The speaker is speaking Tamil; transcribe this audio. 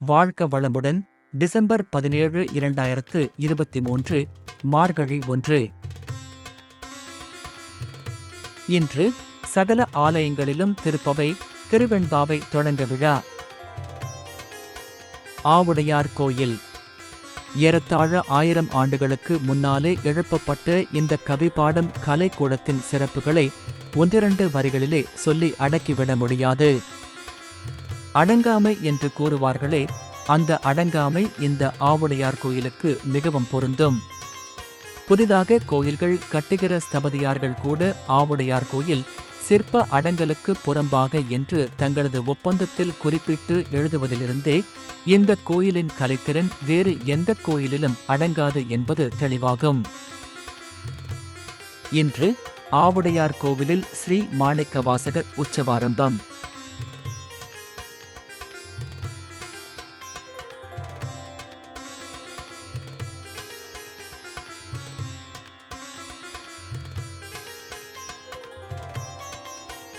வாழ்க வளமுடன். டிசம்பர் பதினேழு இரண்டாயிரத்து இருபத்தி மூன்று மார்கழி ஒன்று. இன்று சகல ஆலயங்களிலும் திருப்பவை திருவெண்பாவை தொடங்க விழா. ஆவுடையார் கோயில். ஏறத்தாழ ஆயிரம் ஆண்டுகளுக்கு முன்னாலே எழுப்பப்பட்ட இந்த கவிபாடம் கலைக்கூடத்தின் சிறப்புகளை ஒன்றிரண்டு வரிகளிலே சொல்லி அடக்கிவிட முடியாது. அடங்காமை என்று கூறுவார்களே அந்த அடங்காமை இந்த ஆவுடையார் கோயிலுக்கு மிகவும் பொருந்தும். புதிதாக கோயில்கள் கட்டுகிற ஸ்தபதியார்கள் கூட ஆவுடையார் கோயில் சிற்ப அடங்கலுக்கு புறம்பாக என்று தங்களது ஒப்பந்தத்தில் குறிப்பிட்டு எழுதுவதிலிருந்தே இந்த கோயிலின் கலைத்திறன் வேறு எந்த கோயிலிலும் அடங்காது என்பது தெளிவாகும். இன்று ஆவுடையார் கோவிலில் ஸ்ரீ மாணிக்கவாசகர் உற்சவாரம்பம்.